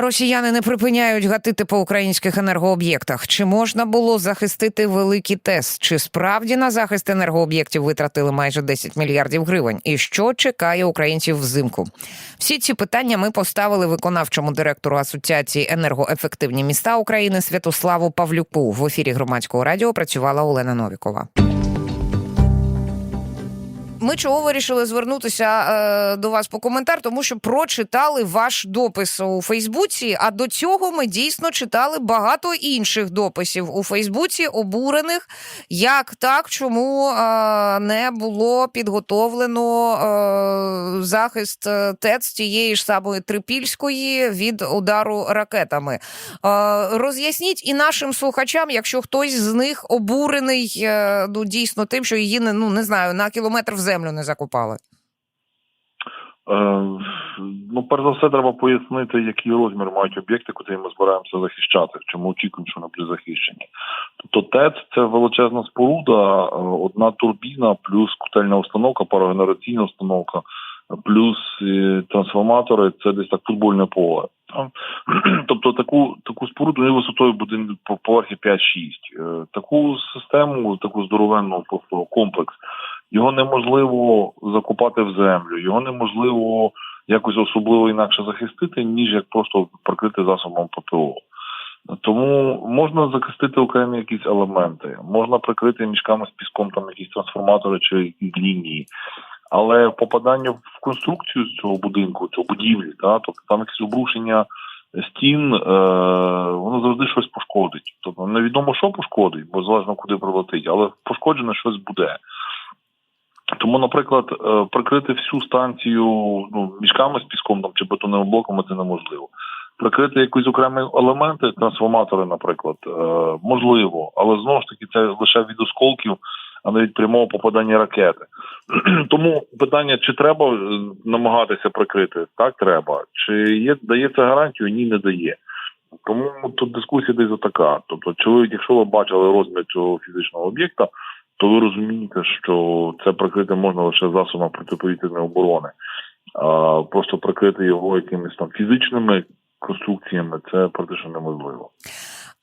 Росіяни не припиняють гатити по українських енергооб'єктах. Чи можна було захистити великий ТЕС? Чи справді на захист енергооб'єктів витратили майже 10 мільярдів гривень? І що чекає українців взимку? Всі ці питання ми поставили виконавчому директору Асоціації енергоефективні міста України Святославу Павлюку. В ефірі громадського радіо працювала Олена Новікова. Ми чого вирішили звернутися е, до вас по коментар, тому що прочитали ваш допис у Фейсбуці. А до цього ми дійсно читали багато інших дописів у Фейсбуці, обурених як так, чому е, не було підготовлено е, захист е, ТЕЦ тієї ж самої Трипільської від удару ракетами. Е, роз'ясніть і нашим слухачам, якщо хтось з них обурений е, ну дійсно тим, що її не ну не знаю на кілометр в землю не закопали. Е, Ну, перш за все, треба пояснити, який розмір мають об'єкти, куди ми збираємося захищати, чому очікуємо, що вони будуть захищені. Тобто ТЕЦ це величезна споруда, е, одна турбіна, плюс котельна установка, парогенераційна установка, плюс е, трансформатори це десь так футбольне поле. Тобто таку таку споруду не висотою буде по поверхі 5-6. Е, Таку систему, таку здоровенну просто комплекс. Його неможливо закопати в землю, його неможливо якось особливо інакше захистити, ніж як просто прикрити засобом ППО. Тому можна захистити окремі якісь елементи, можна прикрити мішками з піском там якісь трансформатори чи якісь лінії. Але попадання в конструкцію цього будинку, цього будівлі, та, тобто там якесь обрушення стін, е, воно завжди щось пошкодить. Тобто невідомо, що пошкодить, бо залежно куди прилетить, але пошкоджено щось буде. Тому, наприклад, е, прикрити всю станцію ну, мішками з піском там, чи бетонними блоками це неможливо. Прикрити якісь окремі елементи, трансформатори, наприклад, е, можливо, але знову ж таки це лише від осколків, а не від прямого попадання ракети. Тому питання, чи треба е, намагатися прикрити, так треба. Чи є дає це гарантію? Ні, не дає. Тому тут дискусія десь така. Тобто, чи якщо ви бачили розмір цього фізичного об'єкта, то ви розумієте, що це прикрити можна лише засобами протиповітряної оборони. А просто прикрити його якимись там фізичними конструкціями це практично неможливо.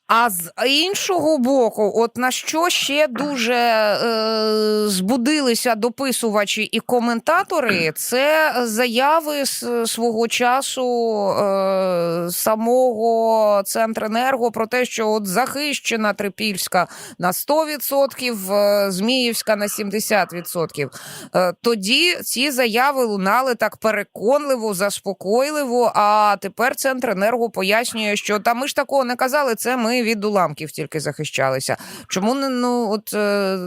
А з іншого боку, от на що ще дуже е, збудилися дописувачі і коментатори, це заяви з свого часу е, самого Центренерго про те, що от захищена Трипільська на 100%, е, Зміївська на 70%. Е, тоді ці заяви лунали так переконливо, заспокойливо. А тепер Центренерго пояснює, що та ми ж такого не казали, це ми від уламків тільки захищалися. Чому не ну от е,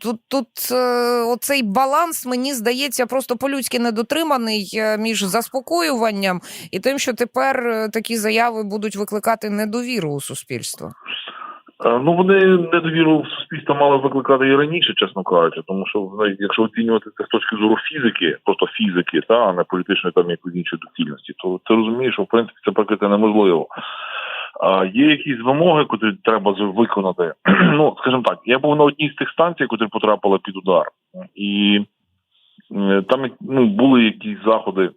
тут тут е, оцей баланс мені здається просто по-людськи недотриманий е, між заспокоюванням і тим, що тепер такі заяви будуть викликати недовіру у суспільства. Е, Ну вони недовіру в суспільство мали викликати і раніше, чесно кажучи, тому що якщо оцінювати це з точки зору фізики, просто фізики, та а не політичної там якоїсь іншої доцільності, то ти розумієш, що в принципі це прикрити неможливо. Є якісь вимоги, котрі треба виконати. ну, скажімо так, я був на одній з тих станцій, котрі потрапили під удар, і там ну, були якісь заходи,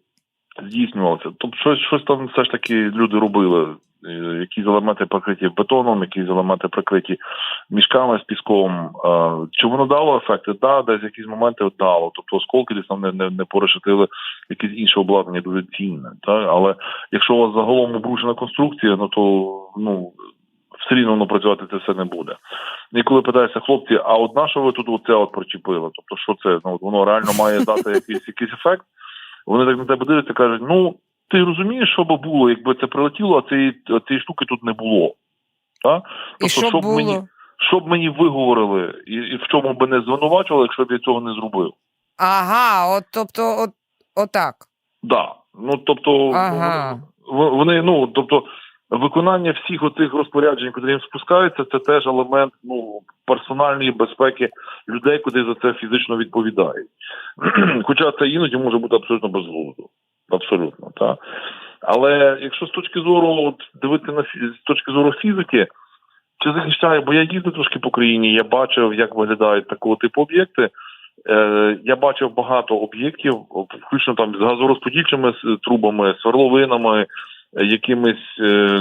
здійснювалися. Тобто щось, щось там все ж таки люди робили. Е, Якісь елементи прикриті бетоном, якісь елементи прикриті мішками з піском. Е, Чи воно дало ефекти? Да, десь якісь моменти дало. Тобто осколки десь там не, не, не порешетили якесь інше обладнання дуже цінне. Та? Але якщо у вас загалом обрушена конструкція, ну то ну все рівно воно працювати це все не буде. І коли питаєшся, хлопці, а от на що ви тут оце от причепили? Тобто, що це? Ну воно реально має дати якийсь якийсь ефект. Вони так на тебе дивляться, кажуть, ну ти розумієш, що би було, якби це прилетіло, а цієї, а цієї штуки тут не було. Та? І що щоб було? мені щоб мені виговорили і, і в чому би не звинувачували, якщо б я цього не зробив. Ага, от тобто, от отак. Да. Ну тобто Ага. в- вони, ну тобто, виконання всіх оцих розпоряджень, куди їм спускаються, це теж елемент ну персональної безпеки людей, куди за це фізично відповідають. Хоча це іноді може бути абсолютно безглуздо. Абсолютно, так. Але якщо з точки зору от, дивитися на з точки зору фізики, чи захищає, бо я їздив трошки по країні, я бачив, як виглядають такого типу об'єкти. Е, я бачив багато об'єктів, включно там з газорозподільчими трубами, сверловинами, якимись е,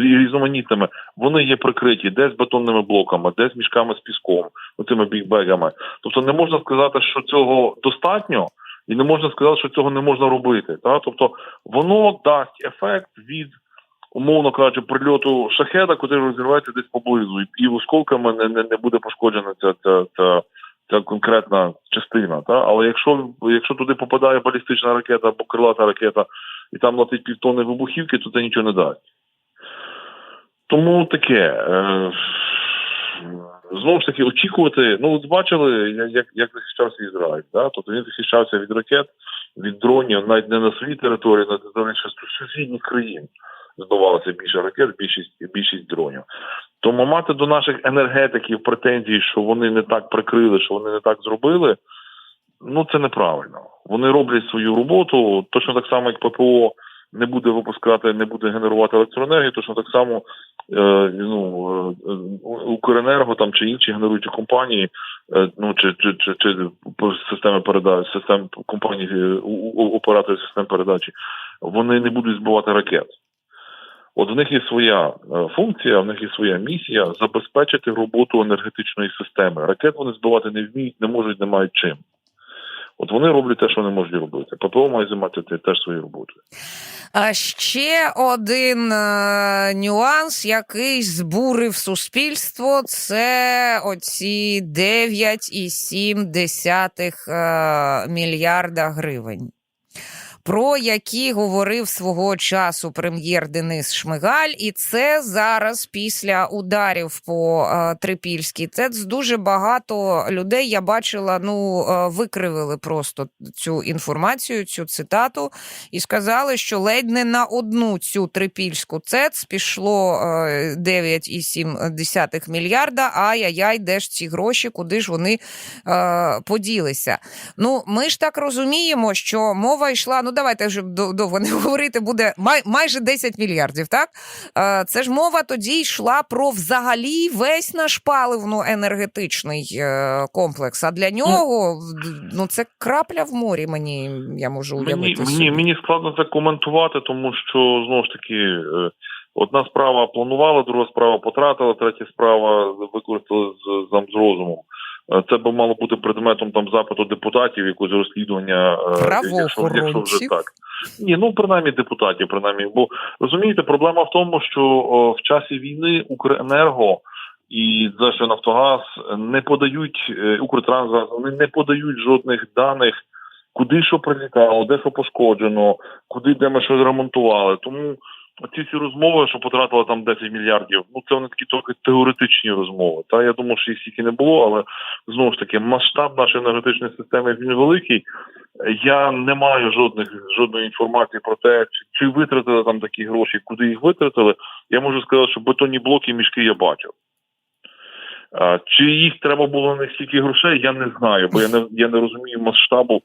різноманітними, вони є прикриті десь бетонними блоками, десь мішками з піском, оцими бігбегами. Тобто не можна сказати, що цього достатньо, і не можна сказати, що цього не можна робити. Та? Тобто воно дасть ефект від. Умовно кажучи, прильоту шахеда, який розірветься десь поблизу, і, осколками не, не, не буде пошкоджена ця, ця, ця, ця конкретна частина. Та? Але якщо, якщо туди попадає балістична ракета або крилата ракета, і там летить півтонни вибухівки, то це нічого не дасть. Тому таке. Е, Знову ж таки, очікувати. Ну, от бачили, як, як захищався Ізраїль. Да? Тобто він захищався від ракет, від дронів, навіть не на своїй території, на території сусідніх країн збивалося більше ракет, більшість більшість дронів. Тому мати до наших енергетиків претензії, що вони не так прикрили, що вони не так зробили. Ну це неправильно. Вони роблять свою роботу точно так само, як ППО не буде випускати, не буде генерувати електроенергію, точно так само е, ну, е, Укренерго там чи інші генеруючі компанії, е, ну чи чи, чи, чи системи передачі, систем компанії операторів систем передачі, вони не будуть збивати ракет. От в них є своя функція, в них є своя місія забезпечити роботу енергетичної системи. Ракет вони збивати не вміють, не можуть, не мають чим. От вони роблять те, що вони можуть робити. ППО має займати теж свої роботи. А ще один е, нюанс, який збурив суспільство, це оці 9,7 е, мільярда гривень про які говорив свого часу прем'єр Денис Шмигаль, і це зараз після ударів по е, Трипільській ТЕЦ дуже багато людей я бачила, ну е, викривили просто цю інформацію, цю цитату, і сказали, що ледь не на одну цю трипільську ТЕЦ пішло е, 9,7 мільярда. Ай-яй-яй, де ж ці гроші, куди ж вони е, поділися? Ну, ми ж так розуміємо, що мова йшла. Ну, давайте вже довго не говорити, буде май, майже 10 мільярдів. Так е, це ж мова тоді йшла про взагалі весь наш паливно-енергетичний е, комплекс. А для нього ну це крапля в морі. Мені я можу уявити. Мені мені, мені складно це коментувати, тому що знову ж таки. Е, одна справа планувала, друга справа потратила, третя справа використали з, з, з розумом. Це би мало бути предметом там запиту депутатів, якогось розслідування, якщо, якщо вже так. Ні, ну принаймні депутатів, принаймні. Бо розумієте, проблема в тому, що о, в часі війни Укренерго і за Нафтогаз не подають Укртрансгаз, вони не подають жодних даних, куди що прилітало, де що пошкоджено, куди де ми щось ремонтували. Тому ці всі розмови, що потратили там 10 мільярдів, ну це вони такі трохи теоретичні розмови. Та я думаю, що їх стільки не було, але знову ж таки масштаб нашої енергетичної системи він великий. Я не маю жодних жодної інформації про те, чи, чи витратили там такі гроші, куди їх витратили. Я можу сказати, що бетонні блоки мішки я бачив. Чи їх треба було на стільки грошей, я не знаю, бо я не я не розумію масштабу,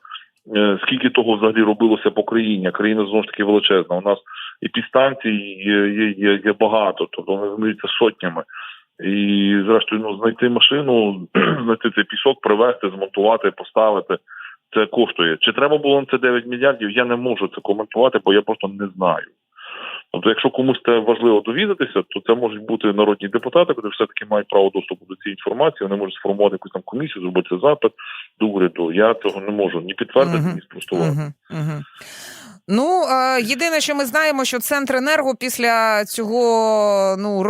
скільки того взагалі робилося по країні. Країна знову ж таки величезна. У нас і підстанцій є, є, є, є багато, тобто вони змінюються сотнями. І, зрештою, ну, знайти машину, знайти цей пісок, привезти, змонтувати, поставити. Це коштує. Чи треба було на це 9 мільярдів? Я не можу це коментувати, бо я просто не знаю. Тобто, якщо комусь це важливо довідатися, то це можуть бути народні депутати, які все-таки мають право доступу до цієї інформації. Вони можуть сформувати якусь там комісію, зробити запит до уряду. Я цього не можу ні підтвердити, ні спростувати. Ну е, єдине, що ми знаємо, що Центренерго після цього ну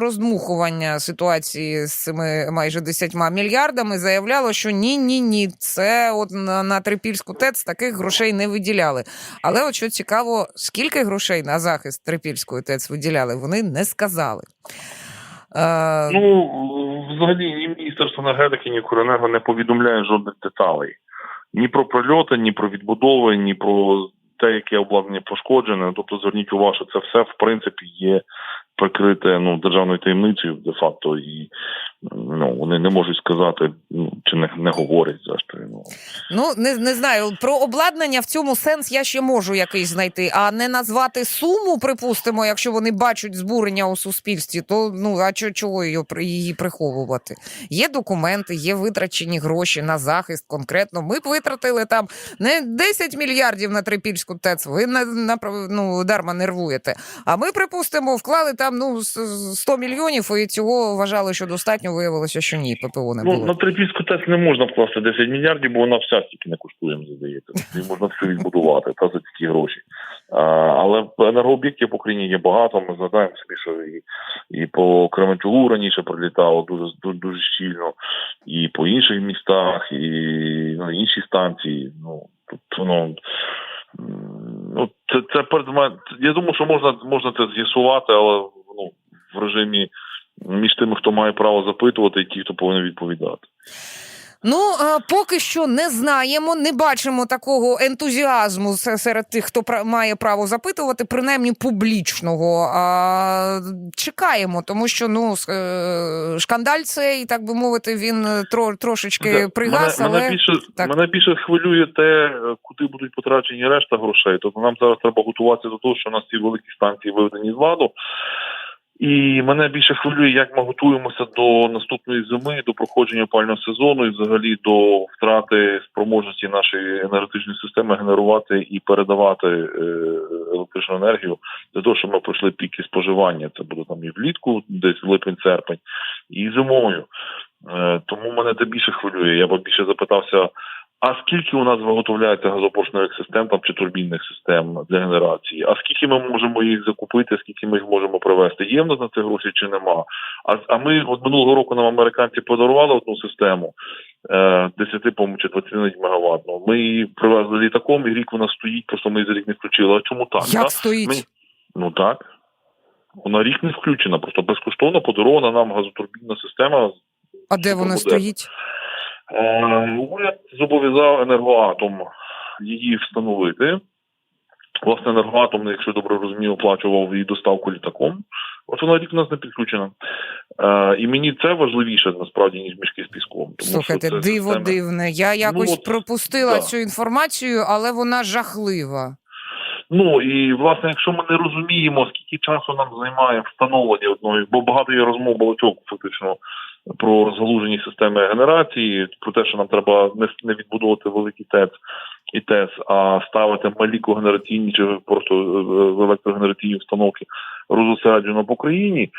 роздмухування ситуації з цими майже 10 мільярдами заявляло, що ні, ні, ні, це от на, на Трипільську ТЕЦ таких грошей не виділяли. Але от що цікаво, скільки грошей на захист Трипільської ТЕЦ виділяли, вони не сказали. Е... Ну взагалі ні міністерство енергетики, ні Укренерго не повідомляє жодних деталей. Ні про прольоти, ні про відбудови, ні про те, яке обладнання пошкоджене. Тобто, зверніть увагу, що це все в принципі є прикрите ну державною таємницею, де факто і ну вони не можуть сказати, ну чи не, не говорять зрештою. Ну Ну не, не знаю. Про обладнання в цьому сенс я ще можу якийсь знайти, а не назвати суму, припустимо, якщо вони бачать збурення у суспільстві, то ну а чого, її, її приховувати? Є документи, є витрачені гроші на захист. Конкретно ми б витратили там не 10 мільярдів на трипільську ТЕЦ. Ви на, на ну, дарма нервуєте. А ми, припустимо, вклали там ну с- с- 100 мільйонів, і цього вважали, що достатньо. Виявилося, що ні, ППО не Ну, було. на Трипільську ТЕС не можна вкласти 10 мільярдів, бо вона вся стільки не коштує, мені здається. Можна все відбудувати та за такі гроші. А, але енергооб'єктів по країні є багато. Ми згадаємо собі, що і, і по Кременчугу раніше прилітало дуже дуже, дуже щільно, і по інших містах, і на інші станції. Ну тут воно. Ну, це, це перед. Я думаю, що можна, можна це з'ясувати, але ну, в режимі між тими, хто має право запитувати, і ті, хто повинен відповідати. Ну, поки що не знаємо, не бачимо такого ентузіазму серед тих, хто має право запитувати, принаймні публічного. А, чекаємо, тому що ну е, шкандаль цей, так би мовити, він е, трошечки пригас, мене, але мене більше так. мене більше хвилює те, е, куди будуть потрачені решта грошей. Тобто нам зараз треба готуватися до того, що у нас ці великі станції виведені з ладу. І мене більше хвилює, як ми готуємося до наступної зими, до проходження опального сезону і взагалі до втрати спроможності нашої енергетичної системи генерувати і передавати е, електричну енергію для того, щоб ми пройшли піки споживання. Це буде там і влітку, десь липень-серпень, і зимою. Е, Тому мене це більше хвилює. Я б більше запитався. А скільки у нас виготовляється газопоршневих систем там чи турбінних систем для генерації? А скільки ми можемо їх закупити? Скільки ми їх можемо привезти? Є в нас на це гроші чи нема? А а ми от минулого року нам американці подарували одну систему е, 10 по чи 29 мегаваттну. Ми її привезли літаком, і рік вона стоїть, просто ми її за рік не включили. А чому так? як да? стоїть? Ми- Ну так. Вона рік не включена, просто безкоштовно подарована нам газотурбінна система А де вона буде. стоїть? Е, Уряд зобов'язав енергоатом її встановити. Власне, енергоатом, якщо добре розумію, оплачував її доставку літаком. От вона рік у нас не підключена. Е, і мені це важливіше насправді, ніж мішки з піском. Тому Слухайте, диво системи- дивне. Я якось от, пропустила да. цю інформацію, але вона жахлива. Ну і власне, якщо ми не розуміємо, скільки часу нам займає встановлення одної, бо багато є розмов балачок фактично про розгалужені системи генерації, про те, що нам треба не, відбудовувати великі ТЕЦ і ТЕС, а ставити малі когенераційні чи просто е, електрогенераційні установки розосереджено по країні.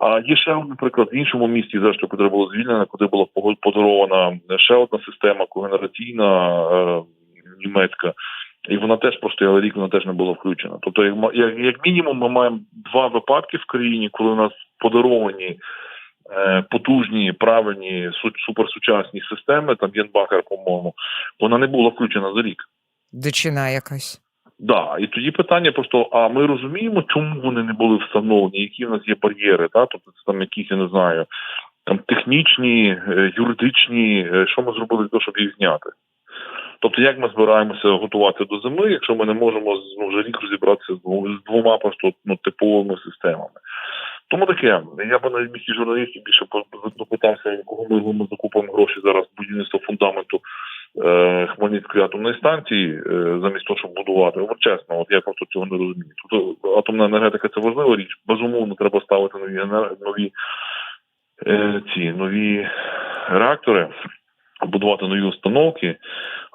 А є ще один приклад в іншому місті, зрештою, яке було звільнено, куди була подарована ще одна система когенераційна е, німецька. І вона теж простояла рік, вона теж не була включена. Тобто, як, як, мінімум, ми маємо два випадки в країні, коли у нас подаровані е, потужні, правильні, суперсучасні системи, там Єнбахер, по-моєму, вона не була включена за рік. Дичина якась. Да, і тоді питання просто: а ми розуміємо, чому вони не були встановлені, які в нас є бар'єри, та тобто це там якісь, я не знаю, там технічні, е, юридичні, е, що ми зробили для того, щоб їх зняти. Тобто, як ми збираємося готувати до зими, якщо ми не можемо ну, вже рік розібратися з двома, просто ну, типовими системами. Тому таке, я би на місці журналістів більше допитався, кого ми, ми закупимо гроші зараз будівництво фундаменту е, Хмельницької атомної станції, е, замість того, щоб будувати. От чесно, от я просто цього не розумію. Тобто атомна енергетика це важлива річ. Безумовно, треба ставити нові нові е, ці нові реактори, будувати нові установки.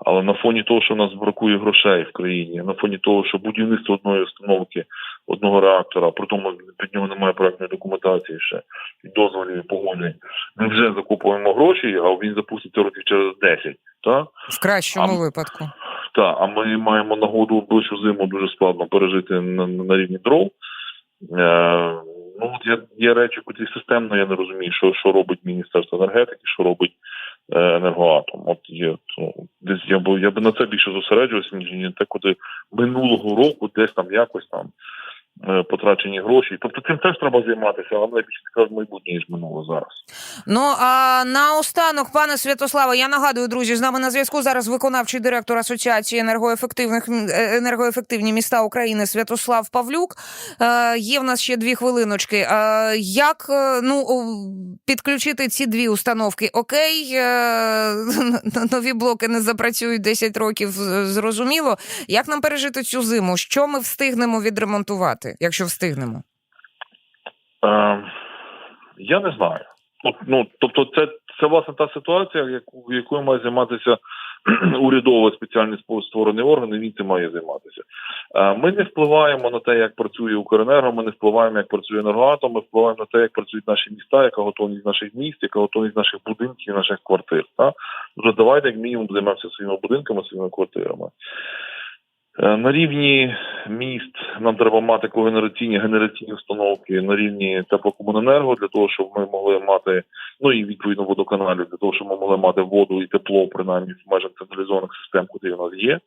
Але на фоні того, що в нас бракує грошей в країні, на фоні того, що будівництво одної установки, одного реактора, при тому під нього немає проектної документації ще і дозволів і погоджень, ми вже закупуємо гроші, а він запуститься років через 10. Так? В кращому А- випадку. Так, а ми маємо нагоду ближчу зиму дуже складно пережити на, на рівні дров. Е, ну, от є, є речі, котрі системно я не розумію, що, що робить Міністерство енергетики, що робить енергоатом. От є ну, десь я би я би на це більше зосереджувався, ніж на те, куди минулого року десь там якось там е, потрачені гроші. Тобто цим теж треба займатися, але мене більше цікавить майбутнє, ніж минуле зараз. Ну а наостанок, пане Святославе, я нагадую, друзі, з нами на зв'язку зараз виконавчий директор Асоціації енергоефективних е, енергоефективні міста України Святослав Павлюк. Е, є в нас ще дві хвилиночки. Е, як е, ну підключити ці дві установки? Окей, е, нові блоки не запрацюють 10 років, зрозуміло. Як нам пережити цю зиму? Що ми встигнемо відремонтувати, якщо встигнемо? Е, я не знаю. От, ну, тобто, це, це власне та ситуація, яку, якою має займатися урядовий спеціальний створений орган, і він цим має займатися. Е, ми не впливаємо на те, як працює Укренерго, ми не впливаємо, як працює енергоатом, ми впливаємо на те, як працюють наші міста, яка готовність наших міст, яка готовність наших будинків, наших квартир. Та? Тобто давайте як мінімум займемося своїми будинками, своїми квартирами. Е, На рівні міст нам треба мати когенераційні генераційні установки на рівні теплокомуненерго для того, щоб ми могли мати ну і відповідно водоканалів для того, щоб ми могли мати воду і тепло принаймні в межах централізованих систем, куди у нас є.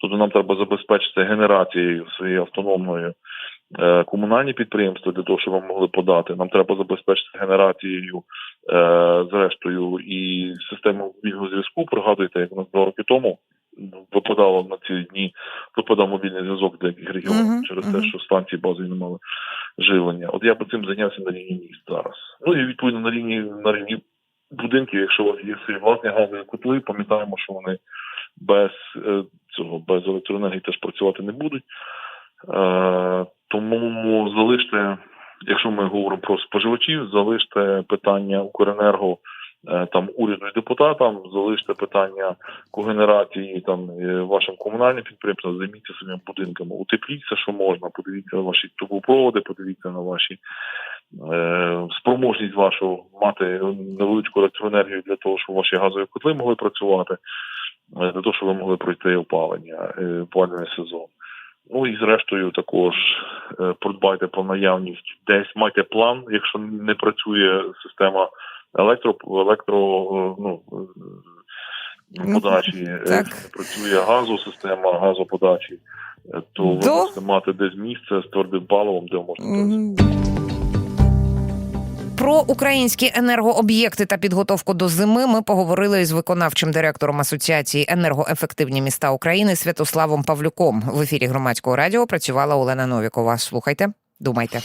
Тобто нам треба забезпечити генерацією своєю автономною е, комунальні підприємства для того, щоб ми могли подати. Нам треба забезпечити генерацією, е, зрештою, і систему зв'язку. Пригадуєте, як у нас два роки тому випадало на ці дні, випадав мобільний зв'язок в деяких регіонах Мгм, через мгм. те, що станції базові не мали живлення. От я би цим зайнявся на рівні міст зараз. Ну і відповідно на рівні на рівні будинків, якщо у вас є свої власні газові котли, пам'ятаємо, що вони без е, цього без електроенергії теж працювати не будуть. Е, тому залиште, якщо ми говоримо про споживачів, залиште питання Укренерго там уряду і депутатам, залиште питання когенерації там е, вашим комунальним підприємствам, займіться своїми будинками, утепліться, що можна, подивіться на ваші трубопроводи, подивіться на ваші е, спроможність вашу мати невеличку електроенергію для того, щоб ваші газові котли могли працювати, е, для того, щоб ви могли пройти опалення, е, опалювальний сезон. Ну і зрештою також е, продбайте про наявність десь майте план, якщо не працює система електро електро е, ну, е, подачі, е, Так. не працює газу, система газоподачі, то ви До- можете мати десь місце з твердим паливом, де можна Мгм. Про українські енергооб'єкти та підготовку до зими ми поговорили із виконавчим директором Асоціації енергоефективні міста України Святославом Павлюком. В ефірі громадського радіо працювала Олена Новікова. Слухайте, думайте.